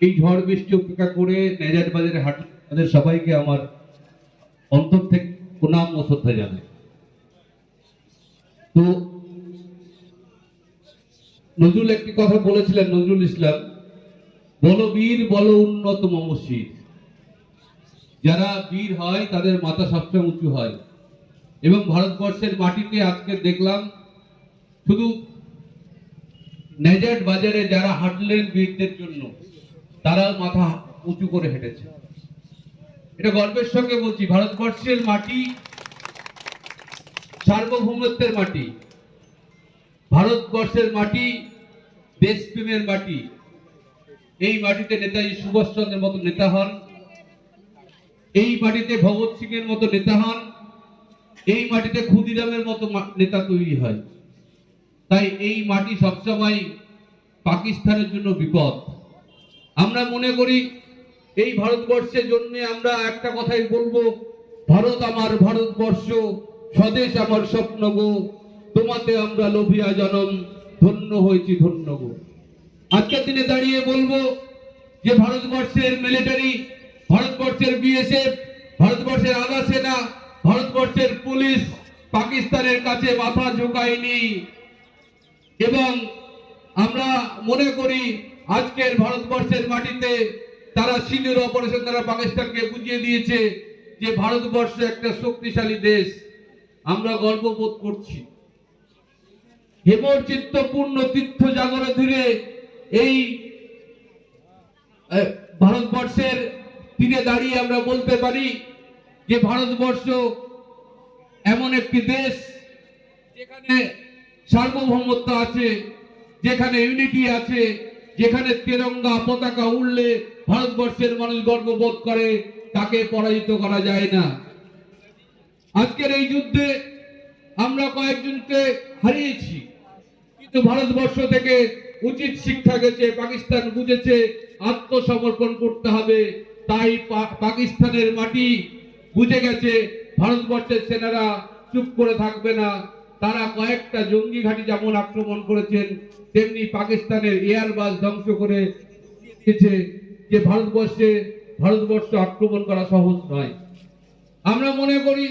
এই ঝড় বৃষ্টি উপেক্ষা করে নেজার বাজারে হাট। তাদের সবাইকে আমার অন্তর থেকে প্রণাম ও শ্রদ্ধা জানাই। তো নজরুল একটি কথা বলেছিলেন, নজরুল ইসলাম, বলো বীর, বলো উন্নত মমশির যারা বীর হয়, তাদের মাথা সবসময় উঁচু হয়। এবং ভারতবর্ষের মাটিতে আজকে দেখলাম, শুধু নেজাট বাজারে যারা হাঁটলেন বীরদের জন্য তারা মাথা উঁচু করে হেঁটেছে। এটা গর্বের সঙ্গে বলছি, ভারতবর্ষের মাটি সার্বভৌমত্বের মাটি, ভারতবর্ষের মাটি দেশপ্রেমের মাটি। এই মাটিতে নেতাজি সুভাষচন্দ্রের মতো নেতা হন, এই মাটিতে ভগৎ সিং এর মতো নেতা হন, এই মাটিতে ক্ষুদিরামের মতো নেতা তৈরি হয়। তাই এই মাটি সবসময় পাকিস্তানের জন্য বিপদ। আমরা মনে করি এই ভারতবর্ষের জন্য আমরা একটা কথাই বলব, ভারত আমার ভারতবর্ষ, স্বদেশ আমার স্বপ্ন গো। তোমাতে আমরা লোভিয়া জনম, ধন্য হয়েছি, ধন্য গো। আজকের দিনে দাঁড়িয়ে বলব যে ভারতবর্ষের মিলিটারি ভারতবর্ষের বিএসএফ ভারতবর্ষের আধা সেনা ভারতবর্ষের পুলিশ পাকিস্তানের কাছে মাথা ঝুঁকায়নি। এবং আমরা মনে করি আজকের ভারতবর্ষের মাটিতে তারা সিনিয়র অপারেশন দ্বারা পাকিস্তানকে বুঝিয়ে দিয়েছে যে ভারতবর্ষ একটা শক্তিশালী দেশ। আমরা গর্ববোধ করছি। হেমচিত্তপূর্ণ তীর্থ জাগর ধীরে এই ভারতবর্ষের তীরে দাঁড়িয়ে আমরা বলতে পারি যে ভারতবর্ষ এমন একটি দেশ যেখানে সার্বভৌমত্ব আছে, যেখানে ইউনিটি আছে যেখানে তেরঙ্গা পতাকা উড়লে ভারতবর্ষের মানুষ গর্ববোধ করে, তাকে পরাজিত করা যায় না। আজকের এই যুদ্ধে আমরা কয়েকজনকে হারিয়েছি, কিন্তু ভারতবর্ষ থেকে উচিত শিক্ষা গেছে, পাকিস্তান বুঝেছে, আত্মসমর্পণ করতে হবে। তাই পাকিস্তানের মাটি বুঝে গেছে, ভারতবর্ষের সেনারা চুপ করে থাকবে না। তারা কয়েকটা জঙ্গি ঘাঁটি যেমন আক্রমণ করেছেন, তেমনি পাকিস্তানের এয়ারবাস ধ্বংস করে দিয়েছে, যে ভারতবর্ষে ভারতবর্ষ আক্রমণ করা সহজ নয়। আমরা মনে করি,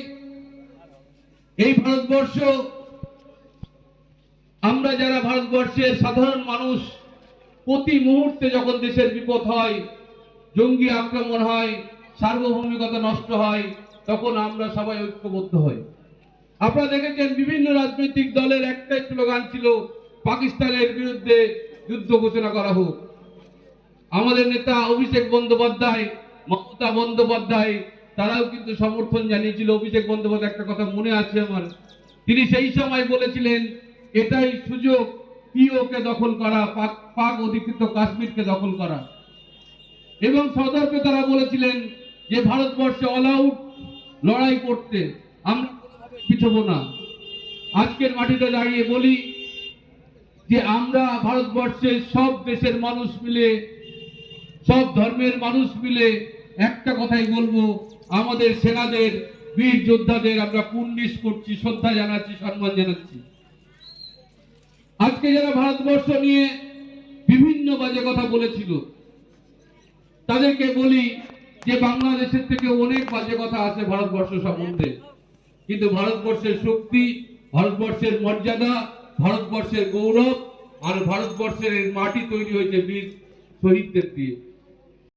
এই ভারতবর্ষ, আমরা যারা ভারতবর্ষের সাধারণ মানুষ, প্রতি মুহূর্তে যখন দেশের বিপদ হয়, জঙ্গি আক্রমণ হয়, সার্বভৌমিকতা নষ্ট হয়, তখন আমরা সবাই ঐক্যবদ্ধ হই। আপনারা দেখেছেন বিভিন্ন রাজনৈতিক দলের একটাই স্লোগান ছিল, পাকিস্তানের বিরুদ্ধে যুদ্ধ ঘোষণা করা হোক। আমাদের নেতা অভিষেক বন্দ্যোপাধ্যায়, মমতা বন্দ্যোপাধ্যায়, তারাও কিন্তু সমর্থন জানিয়েছিল। অভিষেক বন্দ্যোপাধ্যায়, একটা কথা মনে আছে আমার। তিনি সেই সময় বলেছিলেন, এটাই সুযোগ পিওকে দখল করা, পাক পাক অধিকৃত কাশ্মীরকে দখল করা। এবং সদর্পে তারা বলেছিলেন যে, ভারতবর্ষে অল আউট লড়াই করতে আমরা পিছবো না। আজকের মাটিতে দাঁড়িয়ে বলি যে আমরা ভারতবর্ষের সব দেশের মানুষ মিলে, সব ধর্মের মানুষ মিলে একটা কথাই বলব, আমাদের সেনাদের, বীর যোদ্ধাদের আমরা কুর্নিশ করছি, শ্রদ্ধা জানাচ্ছি, সম্মান জানাচ্ছি। আজকে যারা ভারতবর্ষ নিয়ে বিভিন্ন বাজে কথা বলেছিল, তাদেরকে বলি যে বাংলাদেশের থেকে অনেক বাজে কথা আছে ভারতবর্ষ সম্বন্ধে। কিন্তু ভারতবর্ষের শক্তি, ভারতবর্ষের মর্যাদা, ভারতবর্ষের গৌরব আর ভারতবর্ষের মাটি তৈরি হয়েছে বীর শহীদদের দিয়ে।